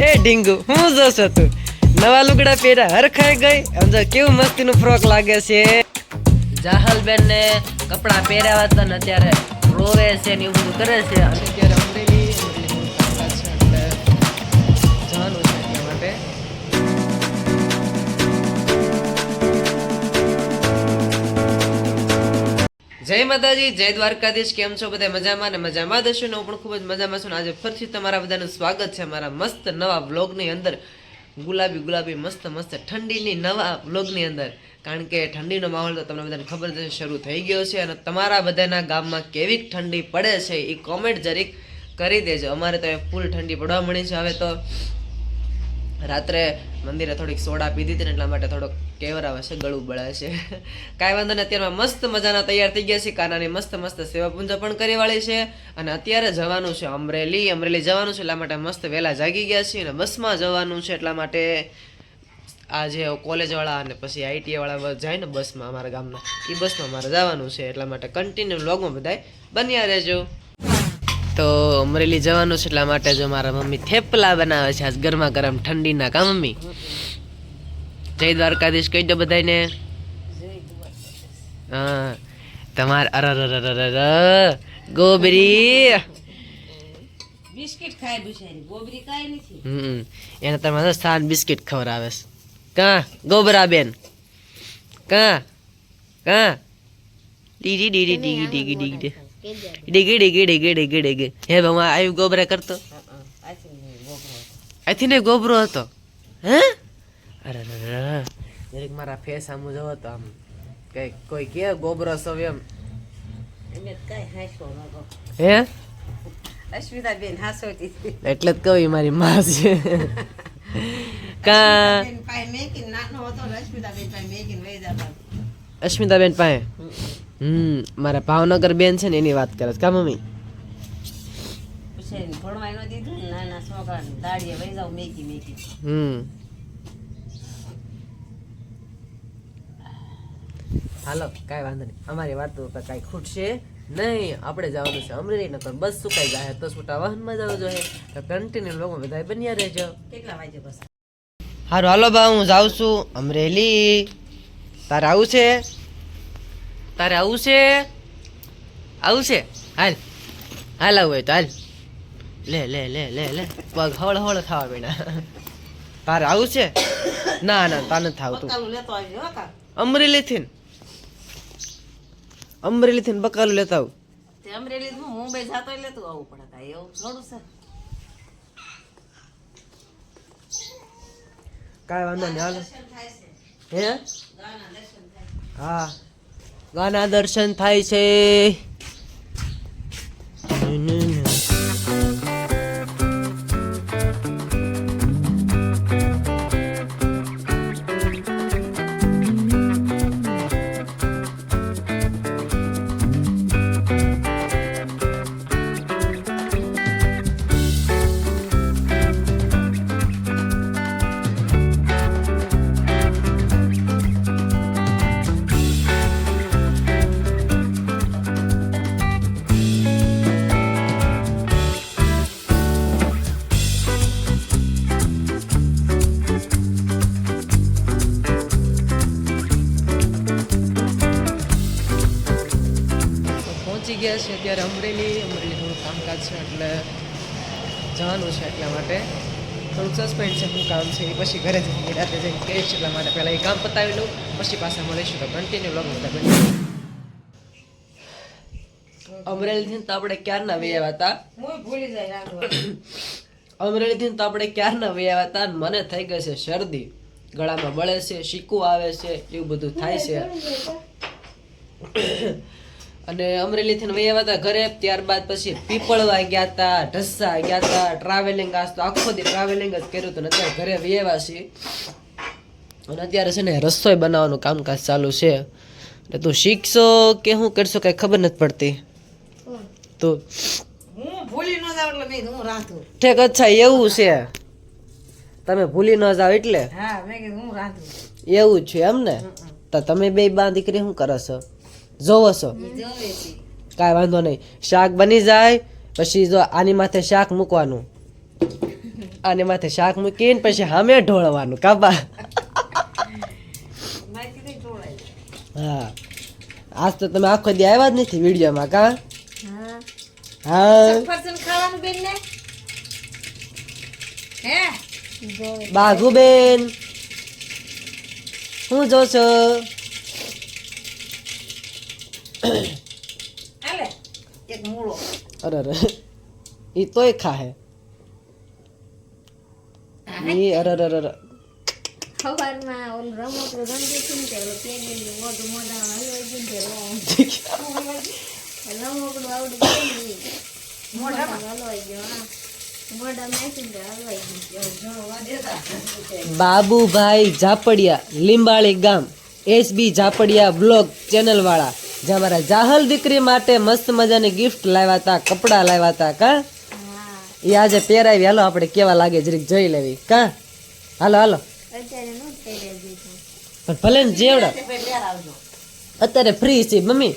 એ ડીંગુ, હું જોશો તું. નવા લુગડા પહેર્યા, હરખાઈ ગઈ. આમ કેવું કેવું મસ્તીનું ફ્રોક લાગે છે. જાહલબેન ને કપડા પહેર્યા હતા ને અત્યારે રોવે છે ને એવું બધું કરે છે. અને અત્યારે જય માતાજી, જય દ્વારકાધીશ, કેમ છો બધા મજામાં ને મજામાં દશો ને? હું પણ ખૂબ જ મજામાં છું આજે ફરીથી તમારા બધાનું સ્વાગત છે મારા મસ્ત નવા વ્લોગની અંદર. ગુલાબી ગુલાબી, મસ્ત મસ્ત, ઠંડીની નવા વ્લોગની અંદર. કારણ કે ઠંડીનો માહોલ તો તમને બધાને ખબર છે શરૂ થઈ ગયો છે અને તમારા બધાના ગામમાં કેવી ઠંડી પડે છે એ કોમેન્ટ જરીક કરી દેજો. અમારે તો ફૂલ ઠંડી પડવા મળી છે. હવે તો રાત્રે મંદિરે થોડીક સોડા પીધી હતી ને એટલા માટે થોડોક કેવર આવે છે, ગળું બળે છે. કાંઈ વાંધો નહીં, અત્યારમાં મસ્ત મજાના તૈયાર થઈ ગયા છે. કાનાની મસ્ત મસ્ત સેવા પૂજા પણ કરી વાળી છે અને અત્યારે જવાનું છે અમરેલી. અમરેલી જવાનું છે એટલા માટે મસ્ત વહેલા જાગી ગયા છીએ અને બસમાં જવાનું છે એટલા માટે આ જે કોલેજવાળા અને પછી આઈટી વાળા જાય ને બસમાં અમારા ગામના એ બસમાં મારે જવાનું છે એટલા માટે કન્ટિન્યુ લોગમાં બધાય બન્યા રહેજો. તો અમરેલી જવાનું છે એટલા માટે જો મારા મમ્મી થેપલા બનાવે છે આજ ગરમા ગરમ ઠંડીના કા મમ્મી? જય દ્વારકાધીશ કહી દો બધાને હા તમાર અર ગોબરી. બિસ્કિટ ખાય બિચારી ગોબરી કાંઈ નથી. હમ એને તમારે સાન બિસ્કિટ ખવડાવે છે. કા ગોબરા બેન. કા કા. ડીડી ડીડી ડીગી ડીગી ડીગી ડીગી ડીગી ડીગી ડીગી ડીગી. હે ભમા આવ્યું ગોબરા કરતો? આથી ને ગોબરો હતો. હે? અરે દરેક મારા ફેસ આમ જોવો તો આમ કઈ કોઈ કે ગોબરો સવ એમ. એને કાંઈ હે? અશ્મિતા બેન હાસોતી એટલે જ કહું મારી માં છે. કા બેન પાસે? હમ મારા ભાવનગર બેન છે ને એની વાત કરે કા મમ્મી? હમ. હાલો કાંઈ વાંધો નહીં. અમારી વાત તો કાંઈ ખૂટશે નહીં. આપણે જવાનું છે અમરેલી નગર બસ સુકાઈ જાય. તો છૂટા વાહનમાં જવું જોઈએ. તો કન્ટિન્યુ લોકો બધા બન્યા રહેજો. કેટલા વાગે બસ? હારું હાલો બા હું જાઉં છું અમરેલી. તારે આવું છે? તારે આવું છે? આવું છે? હાલ. હાલ આવું હોય તો હાલ. લે લે લે લે લે. પગ હળ હળ ખાવા પીણા તારે આવું છે? ના ના તારે નથી આવતું. લેતો હો કા અમરેલીથી અમરેલીથી બકાલું લેતા આવું. અમરેલી હું મુંબઈ જાતો એટલે તું આવવું પડે કાંઈ એવું થોડું છે. કાંઈ વાંધો નહીં હાલો. હે? હા. ગાના દર્શન થાય છે. છે. અત્યારે અમરેલી અમરેલીનું કામકાજ છે એટલે જવાનું છે એટલા માટે. થોડુંક સસ્પેન્ડ છે શું કામ છે એ પછી ઘરે જઈને રાતે જઈને કહીશ એટલા માટે. પહેલાં એ કામ પતાવી લઉં પછી પાછા મળીશું તો કન્ટિન્યુ લોગ બધા અમરેલીથી તો આપણે ક્યારના વૈયા હતા ભૂલી જાય અમરેલીથી તો આપણે ક્યારના વૈયા હતા મને થઈ ગઈ છે શરદી. ગળામાં બળે છે શીકું આવે છે એવું બધું થાય છે. અને અમરેલીથી વહી આવ્યા હતા ઘરે ત્યારબાદ પછી પીપળવા ગયા હતા ઢસા ગયા હતા ટ્રાવેલિંગ આજ તો આખો દી ટ્રાવેલિંગ જ કર્યું હતું અત્યારે ઘરે વહી આવ્યા છીએ. અને અત્યારે છે ને રસોઈ બનાવવાનું કામકાજ ચાલુ છે. એટલે તું શીખશો કે શું કરશો કાંઈ ખબર નથી પડતી. તો ઠેક અચ્છા એવું છે. તમે ભૂલી ન જાવ એટલે? હા હું રાંધું. એવું છે એમ ને? તો તમે બે બા દીકરી શું કરો છો? જોવો છો? છે કાંઈ વાંધો નહીં. શાક બની જાય પછી જો આની માથે શાક મૂકવાનું. આની માથે શાક મૂકીને પછી સામે ઢોળવાનું કાબા હા. આજ તો તમે આખો દી આવ્યા જ નથી વિડીયોમાં કા? હા. છો બાઘુબેન હું જોશો? હાલે એક મૂળો અરે અરે ઈ તોય ખાહે ઈ અરે અરે અરે સવારમાં ઓલું રમકડું રમતી હતી ને તે ઓલું પેગીનું મોઢું મોઢામાં હલવાઈ ગયું ને તે રોમ. રમકડું આવડું ગયું ને ઈ. મોઢામાં હલવાઈ ગયું હા મોઢામાં નાખ્યું ને તે હલવાઈ ગયું બાબુભાઈ ઝાપડિયા લીંબાળી ગામ એસબી ઝાપડિયા બ્લોગ ચેનલ વાળા જે અમારા જાહલ દીકરી માટે મસ્ત મજાની ગિફ્ટ લાવ્યા હતા કપડા લાવ્યા હતા કા? એ આજે પહેરાવી. હાલો આપણે કેવા લાગે જરીક જોઈ લેવી. કા? હાલો હાલો. પણ ભલે ને જેવડા. અત્યારે ફ્રી છે મમ્મી.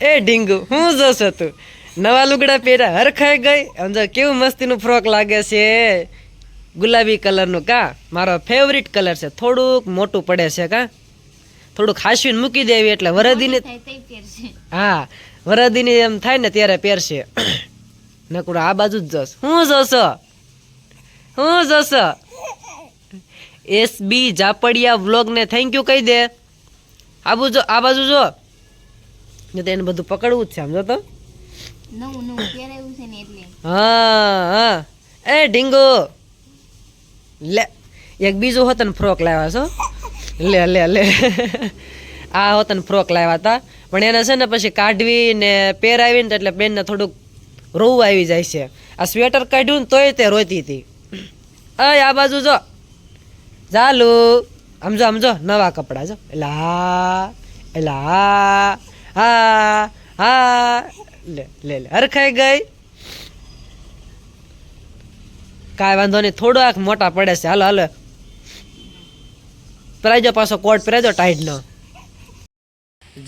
એ ડીંગુ હું જોશો તું. નવા લુગડા પહેર્યા હરખાઈ ગઈ. સમજો કેવું મસ્તીનું ફ્રોક લાગે છે. ગુલાબી કલરનું કા? મારો ફેવરિટ કલર છે. થોડુંક મોટું પડે છે કા? થોડુંક હાસવીને મૂકી દેવી એટલે વરદીને હા વરદીને એમ થાય ને ત્યારે પહેરશે. નકુડો આ બાજુ જ જશ. હું જોશો? હું જોશો? એસ બી ઝાપડિયા વ્લોગને થેન્ક યુ કહી દે. આ બાજુ આ બાજુ જો. ને તો એને બધું પકડવું જ છે સમજો તો. નવું નવું છે હા હા. એ ઢીંગો. લે એક બીજું ને ફ્રોક લાવ્યા છો. લે લે લે. આ હોતન ફ્રોક લાવ્યા હતા. પણ એને છે ને પછી કાઢવી ને પહેરાવી ને એટલે બેનને થોડુંક રોવું આવી જાય છે. આ સ્વેટર કાઢ્યું ને તોય તે રોતી હતી. અય, આ બાજુ જો. ચાલુ. સમજો સમજો નવા કપડાં જો. એટલે હા એટલે હા હા હા. લે લે લે, હરખાઈ ગઈ. કાંઈ વાંધો નહીં થોડો આંખ મોટા પડે છે. હાલો હાલો. પહેરાજો પાછો કોટ પહેરાજો ટાઈટનો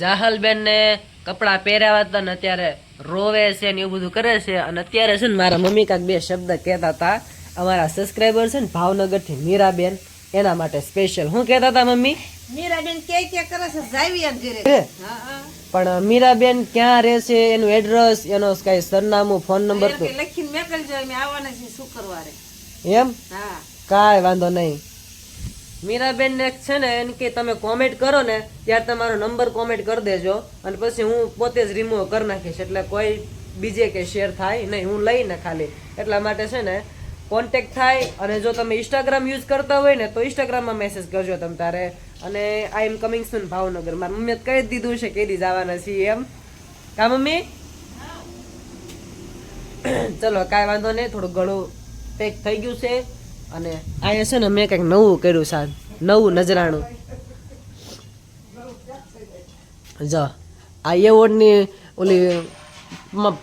જાહલબેન ને કપડાં પહેર્યા હતા ને અત્યારે રોવે છે ને એવું બધું કરે છે અને અત્યારે છે ને મારા મમ્મી કાંક બે શબ્દ કહેતા હતા. અમારા સબસ્ક્રાઈબર છે ને ભાવનગરથી મીરાબેન એના માટે સ્પેશિયલ હું કહેતા હતા મમ્મી? મીરાબેન કે કે કરે છે જાવી ઘરે હે? હા હા. પણ મીરાબેન ક્યાં રહે છે એનું એડ્રેસ એનો કઈ સરનામું ફોન નંબર લખીને મેકલજો અમે આવવાના છીએ શુક્રવારે. એમ? હા. કાંઈ વાંધો નહીં. મીરાબેન ને છે ને એમ કે તમે કોમેન્ટ કરો ને ત્યારે તમારો નંબર કોમેન્ટ કરી દેજો અને પછી હું પોતે જ રિમૂવ કરી નાખીશ. એટલે કોઈ બીજે કે શેર થાય નહીં હું લઈને ખાલી. એટલા માટે છે ને કોન્ટેક થાય અને જો તમે ઇન્સ્ટાગ્રામ યુઝ કરતા હોય ને તો ઇન્સ્ટાગ્રામમાં મેસેજ કરજો તમે તારે. અને આઈ એમ કમિંગ સુન ભાવનગર. મારી મમ્મીએ કહી દીધું છે કેદી જવાના છીએ એમ. કા મમ્મી? ચલો કાંઈ વાંધો નહીં થોડું ઘણું પેક થઈ ગયું છે. અને અહીંયા છે ને મેં કંઈક નવું કર્યું સાહેબ નવું નજરાણું. જો, આ એવોર્ડની ઓલી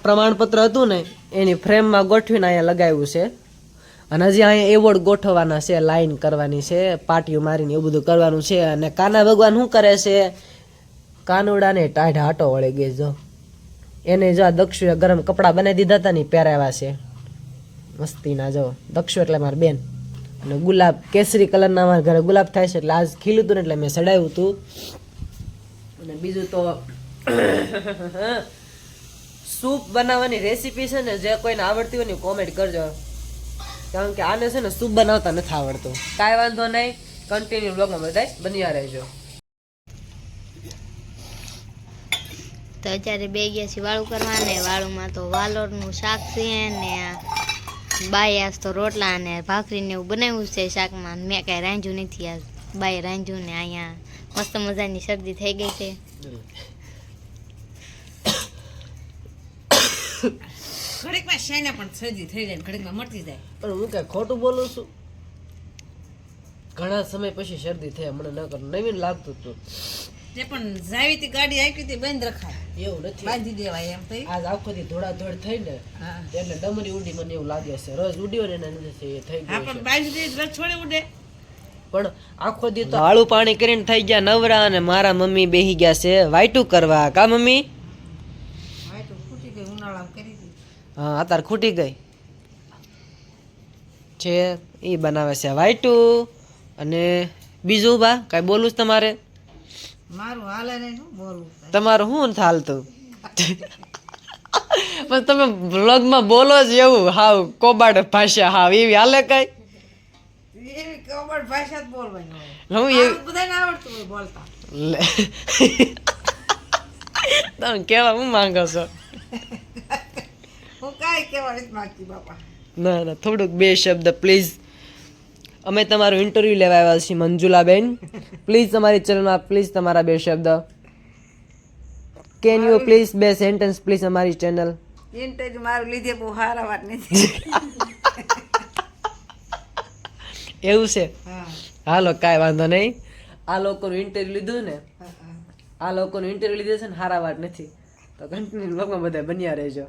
પ્રમાણપત્ર હતું ને, એની ફ્રેમમાં ગોઠવીને અહીંયા લગાવ્યું છે. અને હજી અહીંયા એવોર્ડ ગોઠવવાના છે, લાઈન કરવાની છે, પાટિયું મારીને એવું બધું કરવાનું છે. અને કાના ભગવાન શું કરે છે? કાનુડાને ટાઢા હાટો વળી ગઈ જો. એને જો આ દક્ષુએ ગરમ કપડાં બનાવી દીધા હતા ને પહેરાવ્યા છે. મસ્તીના જો દક્ષુ એટલે મારી બેન. અને ગુલાબ, કેસરી કલરના અમારા ઘરે ગુલાબ થાય છે એટલે આજ ખીલું હતું ને એટલે મેં સડાવ્યું હતું. અને બીજું તો સૂપ બનાવવાની રેસીપી છે ને, જે કોઈને આવડતી હોય ને કોમેન્ટ કરજો. કારણ કે આને છે ને સૂપ બનાવતા નથી આવડતું. કાંઈ વાંધો નહીં કન્ટિન્યુ બ્લોગમાં બધા બન્યા રહેજો. તો અત્યારે બે ગયા છે વાળું કરવા ને વાળુમાં તો વાલોરનું શાક છે ને બાએ આજ તો રોટલા અને ભાખરી ને એવું બનાવ્યું છે શાકમાં મેં કાંઈ રાંધ્યું નથી આજ. બાય રાંધ્યું ને અહીંયા મસ્ત મજાની શરદી થઈ ગઈ છે. ઘડીકમાં શાયના પણ શરદી થઈ જાય ઘડીકમાં મટી જાય. પણ હું કઈ ખોટું બોલું છું? ઘણા સમય પછી શરદી થઈ મને ન કર નવીન લાગતું હતું. તે પણ જાવી ગાડી આપી હતી બંધ રખાય. એવું નથી. બાંધી દેવાય એમ થઈ આજ આખો દી ધોળા ધોળ થઈ ને હા. એટલે ડમરી ઉડી મને એવું લાગે છે. રોજ ઉડ્યો ને એના એ થઈ ગયો પણ બાંધી દે રસ છોડી ઉડે. પણ આખો દી તો હાળું પાણી કરીને થઈ ગયા નવરા અને મારા મમ્મી બેહી ગયા છે વાઈટું કરવા. કા મમ્મી? વાઈટું ફૂટી ગઈ ઉનાળામાં કરી હા અત્યારે ખૂટી ગઈ. છે એ બનાવે છે વાઈટું અને બીજું બા કાંઈ બોલું છે તમારે? મારું હાલે નહીં શું બોલવું તમારું શું થાલતું? હાલતું પણ તમે વ્લોગમાં બોલો જ એવું હાવ કોબાડ ભાષા હાવ એવી હાલે કઈ? એવી કબડ ભાષા જ બોલવાની હું આ બધાને આવડતું હોય બોલતા. તમે કેવા હું માંગો છો? હું કાંઈ માગતી બાપા. ના ના થોડુંક બે શબ્દ પ્લીઝ અમે તમારું ઇન્ટરવ્યૂ લેવા આવ્યા છીએ મંજુલાબેન. પ્લીઝ તમારી ચેનલમાં પ્લીઝ તમારા બે શબ્દ. કેન યુ પ્લીઝ બે સેન્ટેન્સ પ્લીઝ અમારી ચેનલ ઇન્ટરવ્યુ મારું લીધે બહુ સારા વાત નથી. એવું છે? હાલો કાંઈ વાંધો નહીં. આ લોકોનું ઇન્ટરવ્યૂ લીધું ને. આ લોકોનું ઇન્ટરવ્યૂ લીધું છે ને સારા વાત નથી. તો કન્ટિન્યુ બ્લોગમાં બધા બન્યા રહેજો.